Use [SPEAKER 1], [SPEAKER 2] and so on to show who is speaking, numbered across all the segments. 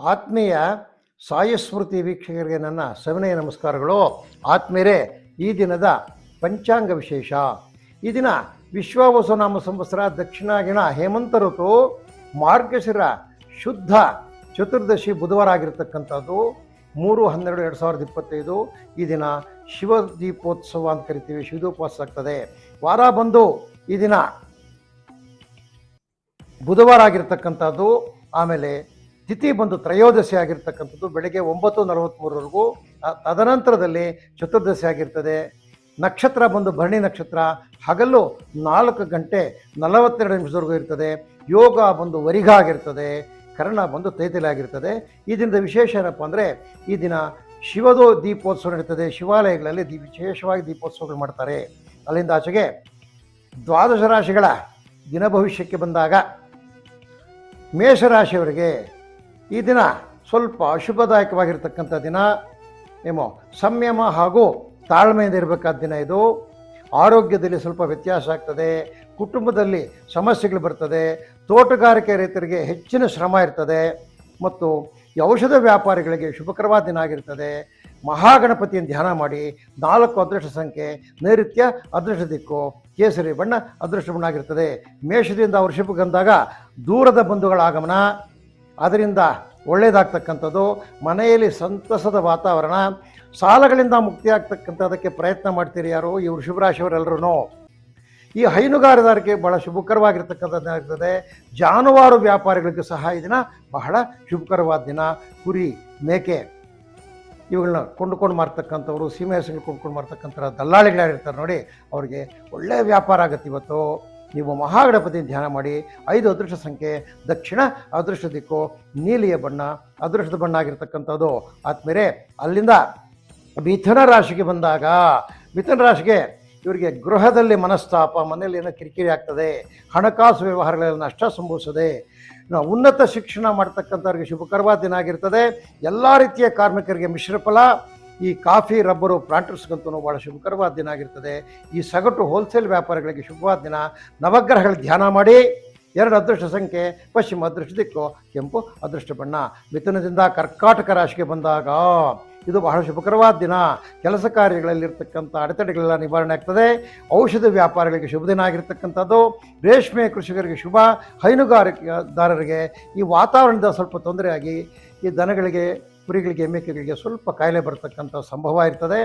[SPEAKER 1] ಆತ್ಮೀಯ ಸಾಯಸ್ಮೃತಿ ವೀಕ್ಷಕರಿಗೆ ನನ್ನ ಸವಿನಯ ನಮಸ್ಕಾರಗಳು. ಆತ್ಮೀಯರೇ, ಈ ದಿನದ ಪಂಚಾಂಗ ವಿಶೇಷ. ಈ ದಿನ ವಿಶ್ವವಸುನಾಮ ಸಂವತ್ಸರ ದಕ್ಷಿಣಾಗಿಣ ಹೇಮಂತ ಋತು ಮಾರ್ಗಶಿರ ಶುದ್ಧ ಚತುರ್ದಶಿ ಬುಧವಾರ ಆಗಿರತಕ್ಕಂಥದ್ದು ಮೂರು ಹನ್ನೆರಡು ಎರಡು ಸಾವಿರದ ಇಪ್ಪತ್ತೈದು ಈ ದಿನ ಶಿವ ದೀಪೋತ್ಸವ ಅಂತ ಕರಿತೀವಿ. ಶಿವದೋಪವಾಸ ಆಗ್ತದೆ. ವಾರ ಬಂದು ಈ ದಿನ ಬುಧವಾರ ಆಗಿರತಕ್ಕಂಥದ್ದು ಆಮೇಲೆ ತಿಥಿ ಬಂದು ತ್ರಯೋದಶಿ ಆಗಿರ್ತಕ್ಕಂಥದ್ದು ಬೆಳಗ್ಗೆ ಒಂಬತ್ತು ನಲವತ್ತ್ಮೂರವರೆಗೂ ತದನಂತರದಲ್ಲಿ ಚತುರ್ದಶಿ ಆಗಿರ್ತದೆ. ನಕ್ಷತ್ರ ಬಂದು ಭರಣಿ ನಕ್ಷತ್ರ, ಹಗಲು ನಾಲ್ಕು ಗಂಟೆ ನಲವತ್ತೆರಡು ನಿಮಿಷದವರೆಗೂ ಇರ್ತದೆ. ಯೋಗ ಬಂದು ವರಿಗ ಆಗಿರ್ತದೆ. ಕರ್ಣ ಬಂದು ತೈತಲ ಆಗಿರ್ತದೆ. ಈ ದಿನದ ವಿಶೇಷ ಏನಪ್ಪ ಅಂದರೆ, ಈ ದಿನ ಶಿವದೋ ದೀಪೋತ್ಸವ ನಡೀತದೆ. ಶಿವಾಲಯಗಳಲ್ಲಿ ದೀ ವಿಶೇಷವಾಗಿ ದೀಪೋತ್ಸವಗಳು ಮಾಡ್ತಾರೆ. ಅಲ್ಲಿಂದ ಆಚೆಗೆ ದ್ವಾದಶ ರಾಶಿಗಳ ದಿನ ಭವಿಷ್ಯಕ್ಕೆ ಬಂದಾಗ ಮೇಷರಾಶಿಯವರಿಗೆ ಈ ದಿನ ಸ್ವಲ್ಪ ಅಶುಭದಾಯಕವಾಗಿರ್ತಕ್ಕಂಥ ದಿನ. ಏನು ಸಂಯಮ ಹಾಗೂ ತಾಳ್ಮೆಯಿಂದ ಇರಬೇಕಾದ ದಿನ ಇದು. ಆರೋಗ್ಯದಲ್ಲಿ ಸ್ವಲ್ಪ ವ್ಯತ್ಯಾಸ ಆಗ್ತದೆ. ಕುಟುಂಬದಲ್ಲಿ ಸಮಸ್ಯೆಗಳು ಬರ್ತದೆ. ತೋಟಗಾರಿಕೆ ರೈತರಿಗೆ ಹೆಚ್ಚಿನ ಶ್ರಮ ಇರ್ತದೆ. ಮತ್ತು ಔಷಧ ವ್ಯಾಪಾರಿಗಳಿಗೆ ಶುಭಕರವಾದ ದಿನ ಆಗಿರ್ತದೆ. ಮಹಾಗಣಪತಿಯನ್ನು ಧ್ಯಾನ ಮಾಡಿ. ನಾಲ್ಕು ಅದೃಷ್ಟ ಸಂಖ್ಯೆ. ನೈಋತ್ಯ ಅದೃಷ್ಟ ದಿಕ್ಕು. ಕೇಸರಿ ಬಣ್ಣ ಅದೃಷ್ಟ ಬಣ್ಣ ಆಗಿರ್ತದೆ. ಮೇಷದಿಂದ ವೃಷಭಕ್ಕೆ ಬಂದಾಗ ದೂರದ ಬಂಧುಗಳ ಆಗಮನ ಅದರಿಂದ ಒಳ್ಳೆಯದಾಗ್ತಕ್ಕಂಥದ್ದು ಮನೆಯಲ್ಲಿ ಸಂತಸದ ವಾತಾವರಣ, ಸಾಲಗಳಿಂದ ಮುಕ್ತಿ ಆಗ್ತಕ್ಕಂಥದ್ದಕ್ಕೆ ಪ್ರಯತ್ನ ಮಾಡ್ತೀರಿ ಯಾರು? ಈ ವೃಷಭರಾಶಿಯವರೆಲ್ಲರೂ ಈ ಹೈನುಗಾರದಾರಿಕೆ ಬಹಳ ಶುಭಕರವಾಗಿರ್ತಕ್ಕಂಥದ್ದಾಗ್ತದೆ ಜಾನುವಾರು ವ್ಯಾಪಾರಿಗಳಿಗೂ ಸಹ ಈ ದಿನ ಬಹಳ ಶುಭಕರವಾದ ದಿನ. ಕುರಿ, ಮೇಕೆ ಇವುಗಳನ್ನ ಕೊಂಡುಕೊಂಡು ಮಾರ್ತಕ್ಕಂಥವ್ರು ಸೀಮೆ ಹೆಸರು ಕೊಂಡ್ಕೊಂಡು ಮಾರ್ತಕ್ಕಂಥ ದಲ್ಲಾಳಿಗಳಾಗಿರ್ತಾರೆ ನೋಡಿ, ಅವರಿಗೆ ಒಳ್ಳೆಯ ವ್ಯಾಪಾರ ಆಗುತ್ತೆ ಇವತ್ತು. ನೀವು ಮಹಾಗಣಪತಿ ಧ್ಯಾನ ಮಾಡಿ ಐದು ಅದೃಷ್ಟ ಸಂಖ್ಯೆ, ದಕ್ಷಿಣ ಅದೃಷ್ಟ ದಿಕ್ಕು, ನೀಲಿಯ ಬಣ್ಣ, ಅದೃಷ್ಟದ ಬಣ್ಣ ಆಗಿರ್ತಕ್ಕಂಥದ್ದು. ಆದ್ಮೇಲೆ ಅಲ್ಲಿಂದ ಮಿಥುನ ರಾಶಿಗೆ ಬಂದಾಗ, ಮಿಥುನ ರಾಶಿಗೆ ಇವರಿಗೆ ಗೃಹದಲ್ಲಿ ಮನಸ್ತಾಪ, ಮನೆಯಲ್ಲಿ ಏನೋ ಕಿರಿಕಿರಿ ಆಗ್ತದೆ, ಹಣಕಾಸು ವ್ಯವಹಾರಗಳಲ್ಲಿ ನಷ್ಟ ಸಂಭವಿಸದೆ ಉನ್ನತ ಶಿಕ್ಷಣ ಮಾಡ್ತಕ್ಕಂಥವ್ರಿಗೆ ಶುಭಕರವಾದ ದಿನ ಆಗಿರ್ತದೆ. ಎಲ್ಲ ರೀತಿಯ ಕಾರ್ಮಿಕರಿಗೆ ಮಿಶ್ರ ಫಲ ಈ ಕಾಫಿ, ರಬ್ಬರು ಪ್ಲಾಂಟರ್ಸ್ಗಂತೂ ಭಾಳ ಶುಭಕರವಾದ ದಿನ ಆಗಿರ್ತದೆ. ಈ ಸಗಟು ಹೋಲ್ಸೇಲ್ ವ್ಯಾಪಾರಿಗಳಿಗೆ ಶುಭವಾದ ದಿನ. ನವಗ್ರಹಗಳ ಧ್ಯಾನ ಮಾಡಿ. ಎರಡು ಅದೃಷ್ಟ ಸಂಖ್ಯೆ, ಪಶ್ಚಿಮ ಅದೃಷ್ಟ, ದಿಕ್ಕು, ಕೆಂಪು ಅದೃಷ್ಟ, ಬಣ್ಣ. ಮಿಥುನದಿಂದ ಕರ್ಕಾಟಕ ರಾಶಿಗೆ ಬಂದಾಗ ಇದು ಬಹಳ ಶುಭಕರವಾದ ದಿನ. ಕೆಲಸ ಕಾರ್ಯಗಳಲ್ಲಿರ್ತಕ್ಕಂಥ ಅಡೆತಡೆಗಳೆಲ್ಲ ನಿವಾರಣೆ ಆಗ್ತದೆ. ಔಷಧ ವ್ಯಾಪಾರಿಗಳಿಗೆ ಶುಭ ದಿನ ಆಗಿರ್ತಕ್ಕಂಥದ್ದು. ರೇಷ್ಮೆ ಕೃಷಿಕರಿಗೆ ಶುಭ. ಹೈನುಗಾರಿಕೆದಾರರಿಗೆ ಈ ವಾತಾವರಣದ ಸ್ವಲ್ಪ ತೊಂದರೆಯಾಗಿ ಈ ದನಗಳಿಗೆ ಕುರಿಗಳಿಗೆ, ಮೇಕೆಗಳಿಗೆ ಸ್ವಲ್ಪ ಕಾಯಿಲೆ ಬರತಕ್ಕಂಥ ಸಂಭವ ಇರ್ತದೆ.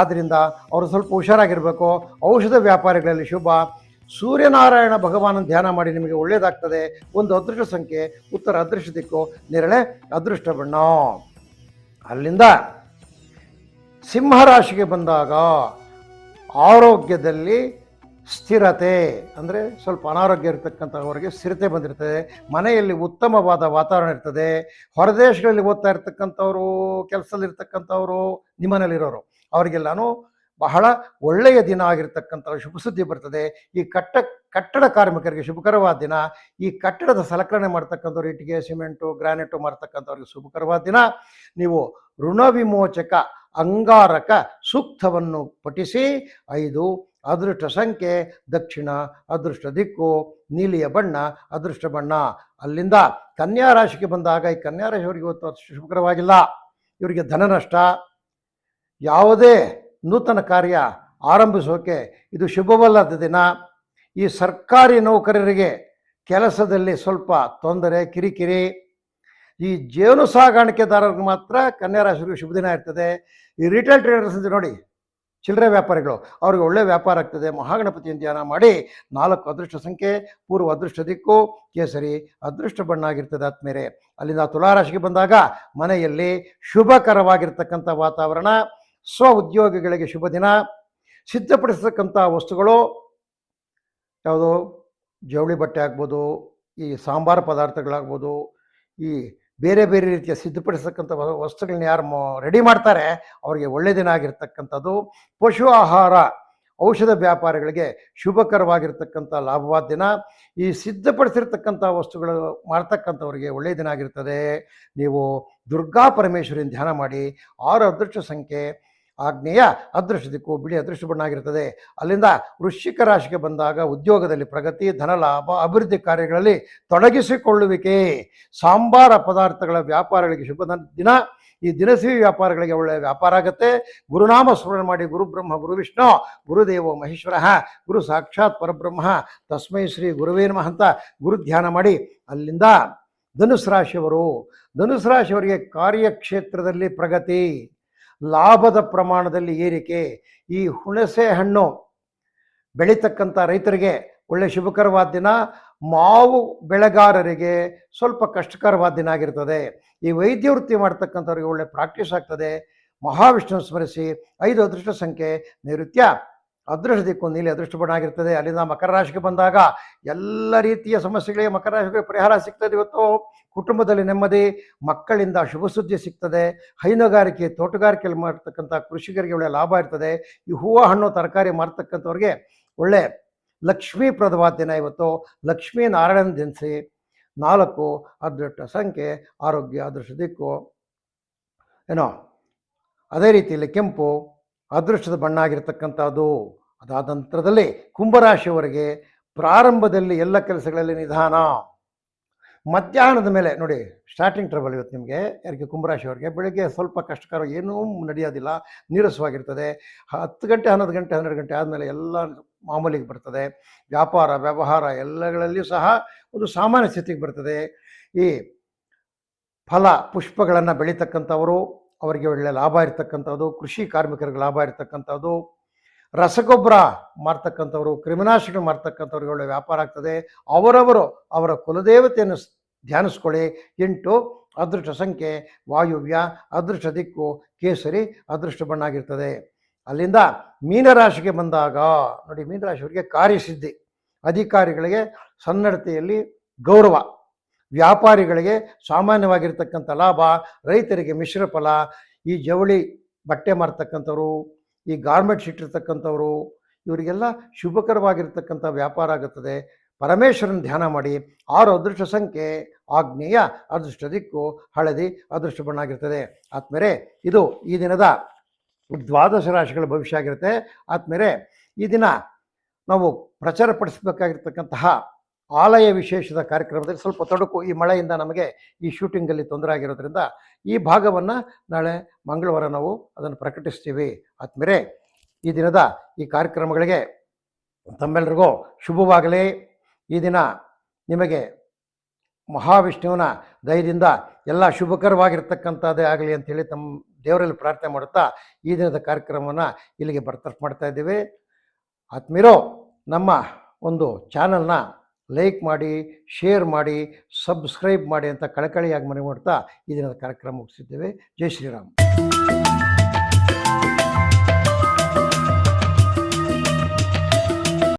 [SPEAKER 1] ಆದ್ದರಿಂದ ಅವರು ಸ್ವಲ್ಪ ಹುಷಾರಾಗಿರಬೇಕು. ಔಷಧ ವ್ಯಾಪಾರಿಗಳಲ್ಲಿ ಶುಭ. ಸೂರ್ಯನಾರಾಯಣ ಭಗವಾನನ ಧ್ಯಾನ ಮಾಡಿ ನಿಮಗೆ ಒಳ್ಳೆಯದಾಗ್ತದೆ ಒಂದು ಅದೃಷ್ಟ ಸಂಖ್ಯೆ, ಉತ್ತರ ಅದೃಷ್ಟ ದಿಕ್ಕು, ನೇರಳೆ ಅದೃಷ್ಟ ಬಣ್ಣ. ಅಲ್ಲಿಂದ ಸಿಂಹರಾಶಿಗೆ ಬಂದಾಗ ಆರೋಗ್ಯದಲ್ಲಿ ಸ್ಥಿರತೆ ಅಂದರೆ ಸ್ವಲ್ಪ ಅನಾರೋಗ್ಯ ಇರತಕ್ಕಂಥವರಿಗೆ ಸ್ಥಿರತೆ ಬಂದಿರ್ತದೆ. ಮನೆಯಲ್ಲಿ ಉತ್ತಮವಾದ ವಾತಾವರಣ ಇರ್ತದೆ. ಹೊರದೇಶಗಳಲ್ಲಿ ಓದ್ತಾ ಇರ್ತಕ್ಕಂಥವ್ರು ಕೆಲಸದಲ್ಲಿರ್ತಕ್ಕಂಥವ್ರು ನಿಮ್ಮನೇಲಿರೋರು ಅವರಿಗೆಲ್ಲಾನು ಬಹಳ ಒಳ್ಳೆಯ ದಿನ ಆಗಿರ್ತಕ್ಕಂಥ ಶುಭ ಸುದ್ದಿ ಬರ್ತದೆ. ಈ ಕಟ್ಟ, ಕಟ್ಟಡ ಕಾರ್ಮಿಕರಿಗೆ ಶುಭಕರವಾದ ದಿನ. ಈ ಕಟ್ಟಡದ ಸಲಕರಣೆ ಮಾಡ್ತಕ್ಕಂಥವ್ರು ಇಟ್ಟಿಗೆ ಸಿಮೆಂಟು, ಗ್ರಾನೈಟು ಮಾಡ್ತಕ್ಕಂಥವ್ರಿಗೆ ಶುಭಕರವಾದ ದಿನ. ನೀವು ಋಣ ವಿಮೋಚಕ ಅಂಗಾರಕ, ಸೂಕ್ತವನ್ನು ಪಠಿಸಿ, ಐದು ಅದೃಷ್ಟ ಸಂಖ್ಯೆ ದಕ್ಷಿಣ, ಅದೃಷ್ಟ ದಿಕ್ಕು, ನೀಲಿಯ ಬಣ್ಣ, ಅದೃಷ್ಟ ಬಣ್ಣ. ಅಲ್ಲಿಂದ ಕನ್ಯಾ ರಾಶಿಗೆ ಬಂದಾಗ ಈ ಕನ್ಯಾ ರಾಶಿಯವರಿಗೆ ಇವತ್ತು ಶುಭಕರವಾಗಿಲ್ಲ. ಇವರಿಗೆ ಧನ ನಷ್ಟ. ಯಾವುದೇ ನೂತನ ಕಾರ್ಯ ಆರಂಭಿಸೋಕೆ ಇದು ಶುಭವಲ್ಲದ ದಿನ. ಈ ಸರ್ಕಾರಿ ನೌಕರರಿಗೆ ಕೆಲಸದಲ್ಲಿ ಸ್ವಲ್ಪ ತೊಂದರೆ, ಕಿರಿಕಿರಿ. ಈ ಜೇನು ಸಾಗಾಣಿಕೆದಾರರಿಗೆ ಮಾತ್ರ ಕನ್ಯಾ ರಾಶಿಗೆ ಶುಭ ದಿನ ಇರ್ತದೆ. ಈ ರಿಟೇಲ್ ಟ್ರೇಡರ್ಸ್ ಅಂತ ನೋಡಿ ಚಿಲ್ಲರೆ ವ್ಯಾಪಾರಿಗಳು. ಅವ್ರಿಗೆ ಒಳ್ಳೆ ವ್ಯಾಪಾರ ಆಗ್ತದೆ. ಮಹಾಗಣಪತಿಯನ್ನು ಧ್ಯಾನ ಮಾಡಿ ನಾಲ್ಕು ಅದೃಷ್ಟ ಸಂಖ್ಯೆ, ಪೂರ್ವ ಅದೃಷ್ಟ ದಿಕ್ಕು, ಕೇಸರಿ ಅದೃಷ್ಟ ಬಣ್ಣ ಆಗಿರ್ತದೆ ಆದ್ಮೇಲೆ ಅಲ್ಲಿಂದ ತುಲಾರಾಶಿಗೆ ಬಂದಾಗ ಮನೆಯಲ್ಲಿ ಶುಭಕರವಾಗಿರ್ತಕ್ಕಂಥ ವಾತಾವರಣ, ಸ್ವ ಉದ್ಯೋಗಿಗಳಿಗೆ ಶುಭ ದಿನ, ಸಿದ್ಧಪಡಿಸತಕ್ಕಂಥ ವಸ್ತುಗಳು, ಯಾವುದು, ಜವಳಿ ಬಟ್ಟೆ ಆಗ್ಬೋದು, ಈ ಸಾಂಬಾರು ಪದಾರ್ಥಗಳಾಗ್ಬೋದು, ಈ ಬೇರೆ ಬೇರೆ ರೀತಿಯ ಸಿದ್ಧಪಡಿಸತಕ್ಕಂಥ ವಸ್ತುಗಳನ್ನ ಯಾರು ರೆಡಿ ಮಾಡ್ತಾರೆ, ಅವರಿಗೆ ಒಳ್ಳೆಯ ದಿನ ಆಗಿರ್ತಕ್ಕಂಥದ್ದು ಪಶು ಆಹಾರ, ಔಷಧ ವ್ಯಾಪಾರಿಗಳಿಗೆ ಶುಭಕರವಾಗಿರ್ತಕ್ಕಂಥ ಲಾಭವಾದ ದಿನ. ಈ ಸಿದ್ಧಪಡಿಸಿರ್ತಕ್ಕಂಥ ವಸ್ತುಗಳು ಮಾಡ್ತಕ್ಕಂಥವ್ರಿಗೆ ಒಳ್ಳೆಯ ದಿನ ಆಗಿರ್ತದೆ ನೀವು ದುರ್ಗಾ ಪರಮೇಶ್ವರಿನ ಧ್ಯಾನ ಮಾಡಿ, ಆರು ಅದೃಷ್ಟ ಸಂಖ್ಯೆ ಆಗ್ನೇಯ ಅದೃಷ್ಟ ದಿಕ್ಕು ಬಿಳಿ ಅದೃಷ್ಟ ಬಣ್ಣ ಆಗಿರ್ತದೆ ಅಲ್ಲಿಂದ ವೃಶ್ಚಿಕ ರಾಶಿಗೆ ಬಂದಾಗ ಉದ್ಯೋಗದಲ್ಲಿ ಪ್ರಗತಿ ಧನಲಾಭ ಅಭಿವೃದ್ಧಿ ಕಾರ್ಯಗಳಲ್ಲಿ ತೊಡಗಿಸಿಕೊಳ್ಳುವಿಕೆ. ಸಾಂಬಾರ ಪದಾರ್ಥಗಳ ವ್ಯಾಪಾರಗಳಿಗೆ ಶುಭ ದಿನ. ಈ ದಿನಸಿ ವ್ಯಾಪಾರಗಳಿಗೆ ಒಳ್ಳೆಯ ವ್ಯಾಪಾರ ಆಗುತ್ತೆ. ಗುರುನಾಮ ಸ್ಮರಣೆ ಮಾಡಿ ಗುರು ಬ್ರಹ್ಮ, ಗುರು ವಿಷ್ಣು ಗುರುದೇವ ಮಹೇಶ್ವರ, ಗುರು ಸಾಕ್ಷಾತ್ ಪರಬ್ರಹ್ಮ, ತಸ್ಮೈ ಶ್ರೀ ಗುರುವೇ ನಮಃ ಅಂತ ಗುರು ಧ್ಯಾನ ಮಾಡಿ ಅಲ್ಲಿಂದ ಧನುಸ್ ರಾಶಿಯವರು. ಧನುಸ್ ರಾಶಿಯವರಿಗೆ ಕಾರ್ಯಕ್ಷೇತ್ರದಲ್ಲಿ ಪ್ರಗತಿ. ಲಾಭದ ಪ್ರಮಾಣದಲ್ಲಿ ಏರಿಕೆ, ಈ ಹುಣಸೆ ಹಣ್ಣು ಬೆಳೀತಕ್ಕಂಥ ರೈತರಿಗೆ ಒಳ್ಳೆ ಶುಭಕರವಾದ ದಿನ. ಮಾವು ಬೆಳೆಗಾರರಿಗೆ ಸ್ವಲ್ಪ ಕಷ್ಟಕರವಾದ ದಿನ ಆಗಿರ್ತದೆ. ಈ ವೈದ್ಯ ವೃತ್ತಿ ಮಾಡ್ತಕ್ಕಂಥವ್ರಿಗೆ ಒಳ್ಳೆ ಪ್ರಾಕ್ಟೀಸ್ ಆಗ್ತದೆ. ಮಹಾವಿಷ್ಣು ಸ್ಮರಿಸಿ, ಐದು ಅದೃಷ್ಟ ಸಂಖ್ಯೆ ನೈಋತ್ಯ ಅದೃಷ್ಟ ದಿಕ್ಕು ನೀಲಿ ಅದೃಷ್ಟ ಬಣ್ಣ ಆಗಿರ್ತದೆ ಅಲ್ಲಿಂದ ಮಕರ ರಾಶಿಗೆ ಬಂದಾಗ ಎಲ್ಲ ರೀತಿಯ ಸಮಸ್ಯೆಗಳಿಗೆ ಮಕರ ರಾಶಿಗೆ ಪರಿಹಾರ ಸಿಗ್ತದೆ ಇವತ್ತು. ಕುಟುಂಬದಲ್ಲಿ ನೆಮ್ಮದಿ, ಮಕ್ಕಳಿಂದ ಶುಭ ಸುದ್ದಿ ಸಿಗ್ತದೆ. ಹೈನುಗಾರಿಕೆ, ತೋಟಗಾರಿಕೆಯಲ್ಲಿ ಮಾಡ್ತಕ್ಕಂಥ ಕೃಷಿಕರಿಗೆ ಒಳ್ಳೆ ಲಾಭ ಇರ್ತದೆ. ಈ ಹೂವು, ಹಣ್ಣು, ತರಕಾರಿ ಮಾರ್ತಕ್ಕಂಥವ್ರಿಗೆ ಒಳ್ಳೆ ಲಕ್ಷ್ಮೀಪ್ರದವಾದ ದಿನ ಇವತ್ತು. ಲಕ್ಷ್ಮೀ ನಾರಾಯಣ ದಿನಸಿ ನಾಲ್ಕು, ಅದೃಷ್ಟ ಸಂಖ್ಯೆ, ಆರೋಗ್ಯ, ಅದೃಷ್ಟ ದಿಕ್ಕು. ಏನೋ, ಅದೇ ರೀತಿಯಲ್ಲಿ ಕೆಂಪು ಅದೃಷ್ಟದ ಬಣ್ಣ ಆಗಿರತಕ್ಕಂಥದ್ದು ಅದಾದ ನಂತರದಲ್ಲಿ ಕುಂಭರಾಶಿಯವರಿಗೆ ಪ್ರಾರಂಭದಲ್ಲಿ ಎಲ್ಲ ಕೆಲಸಗಳಲ್ಲಿ ನಿಧಾನ. ಮಧ್ಯಾಹ್ನದ ಮೇಲೆ, ನೋಡಿ ಸ್ಟಾರ್ಟಿಂಗ್ ಟ್ರಬಲ್ ಇವತ್ತು ನಿಮಗೆ. ಯಾರಿಗೆ ಕುಂಭರಾಶಿಯವರಿಗೆ, ಬೆಳಿಗ್ಗೆ ಸ್ವಲ್ಪ ಕಷ್ಟಕರ, ಏನೂ ನಡೆಯೋದಿಲ್ಲ. ನೀರಸವಾಗಿರ್ತದೆ. ಹತ್ತು ಗಂಟೆ, ಹನ್ನೊಂದು ಗಂಟೆ, ಹನ್ನೆರಡು ಗಂಟೆ ಆದಮೇಲೆ ಎಲ್ಲ ಮಾಮೂಲಿಗೆ ಬರ್ತದೆ. ವ್ಯಾಪಾರ, ವ್ಯವಹಾರ ಎಲ್ಲಗಳಲ್ಲಿಯೂ ಸಹ ಒಂದು ಸಾಮಾನ್ಯ ಸ್ಥಿತಿಗೆ ಬರ್ತದೆ. ಈ ಫಲ, ಪುಷ್ಪಗಳನ್ನು ಬೆಳೀತಕ್ಕಂಥವರು ಅವರಿಗೆ ಒಳ್ಳೆ ಲಾಭ ಇರ್ತಕ್ಕಂಥದ್ದು, ಕೃಷಿ ಕಾರ್ಮಿಕರಿಗೆ ಲಾಭ ಇರ್ತಕ್ಕಂಥದ್ದು, ರಸಗೊಬ್ಬರ ಮಾರ್ತಕ್ಕಂಥವ್ರು, ಕ್ರಿಮಿನಾಶಕ ಮಾರ್ತಕ್ಕಂಥವ್ರಿಗೆ ಒಳ್ಳೆ ವ್ಯಾಪಾರ ಆಗ್ತದೆ. ಅವರವರು ಅವರ ಕುಲದೇವತೆಯನ್ನು ಧ್ಯಾನಿಸ್ಕೊಳ್ಳಿ. ಎಂಟು, ಅದೃಷ್ಟ ಸಂಖ್ಯೆ, ವಾಯುವ್ಯ, ಅದೃಷ್ಟ ದಿಕ್ಕು, ಕೇಸರಿ, ಅದೃಷ್ಟ ಬಣ್ಣ ಆಗಿರ್ತದೆ ಅಲ್ಲಿಂದ ಮೀನರಾಶಿಗೆ ಬಂದಾಗ, ನೋಡಿ ಮೀನರಾಶಿಯವರಿಗೆ ಕಾರ್ಯಸಿದ್ಧಿ, ಅಧಿಕಾರಿಗಳಿಗೆ ಸನ್ನಡತೆಯಲ್ಲಿ ಗೌರವ. ವ್ಯಾಪಾರಿಗಳಿಗೆ ಸಾಮಾನ್ಯವಾಗಿರ್ತಕ್ಕಂಥ ಲಾಭ, ರೈತರಿಗೆ ಮಿಶ್ರ ಫಲ, ಈ ಜವಳಿ ಬಟ್ಟೆ ಮಾರ್ತಕ್ಕಂಥವ್ರು, ಈ ಗಾರ್ಮೆಂಟ್ಸ್ ಇಟ್ಟಿರ್ತಕ್ಕಂಥವ್ರು ಇವರಿಗೆಲ್ಲ ಶುಭಕರವಾಗಿರ್ತಕ್ಕಂಥ ವ್ಯಾಪಾರ ಆಗುತ್ತದೆ. ಪರಮೇಶ್ವರನ ಧ್ಯಾನ ಮಾಡಿ. ಆರು ಅದೃಷ್ಟ ಸಂಖ್ಯೆ, ಆಗ್ನೇಯ ಅದೃಷ್ಟ ದಿಕ್ಕು, ಹಳದಿ ಅದೃಷ್ಟ ಬಣ್ಣ ಆಗಿರ್ತದೆ ಆದ್ಮೇಲೆ ಇದು ಈ ದಿನದ ದ್ವಾದಶ ರಾಶಿಗಳ ಭವಿಷ್ಯ ಆಗಿರುತ್ತೆ. ಆದ್ಮೇಲೆ ಈ ದಿನ ನಾವು ಪ್ರಚಾರಪಡಿಸಬೇಕಾಗಿರ್ತಕ್ಕಂತಹ ಆಲಯ ವಿಶೇಷದ ಕಾರ್ಯಕ್ರಮದಲ್ಲಿ ಸ್ವಲ್ಪ ತೊಡಕು ಈ ಮಳೆಯಿಂದ ನಮಗೆ ಈ ಶೂಟಿಂಗಲ್ಲಿ ತೊಂದರೆ ಆಗಿರೋದ್ರಿಂದ ಈ ಭಾಗವನ್ನು ನಾಳೆ ಮಂಗಳವಾರ ನಾವು ಅದನ್ನು ಪ್ರಕಟಿಸ್ತೀವಿ. ಆದ್ಮೇಲೆ ಈ ದಿನದ ಈ ಕಾರ್ಯಕ್ರಮಗಳಿಗೆ ತಮ್ಮೆಲ್ಲರಿಗೂ ಶುಭವಾಗಲಿ. ಈ ದಿನ ನಿಮಗೆ ಮಹಾವಿಷ್ಣುವಿನ ದಯದಿಂದ ಎಲ್ಲ ಶುಭಕರವಾಗಿರ್ತಕ್ಕಂಥದ್ದೇ ಆಗಲಿ ಅಂತೇಳಿ ತಮ್ಮ ದೇವರಲ್ಲಿ ಪ್ರಾರ್ಥನೆ ಮಾಡುತ್ತಾ ಈ ದಿನದ ಕಾರ್ಯಕ್ರಮವನ್ನು ಇಲ್ಲಿಗೆ ಬರ್ತರ್ಫ್ ಮಾಡ್ತಾ ಇದ್ದೀವಿ. ಆತ್ಮೀರೋ ನಮ್ಮ ಒಂದು ಚಾನಲ್ನ ಲೈಕ್ ಮಾಡಿ ಶೇರ್ ಮಾಡಿ ಸಬ್ಸ್ಕ್ರೈಬ್ ಮಾಡಿ ಅಂತ ಕಳಕಳಿಯಾಗಿ ಮನವಿ ಮಾಡ್ತಾ ಈ ದಿನದ ಕಾರ್ಯಕ್ರಮ ಮುಗಿಸಿದ್ದೇವೆ. ಜೈ ಶ್ರೀರಾಮ್.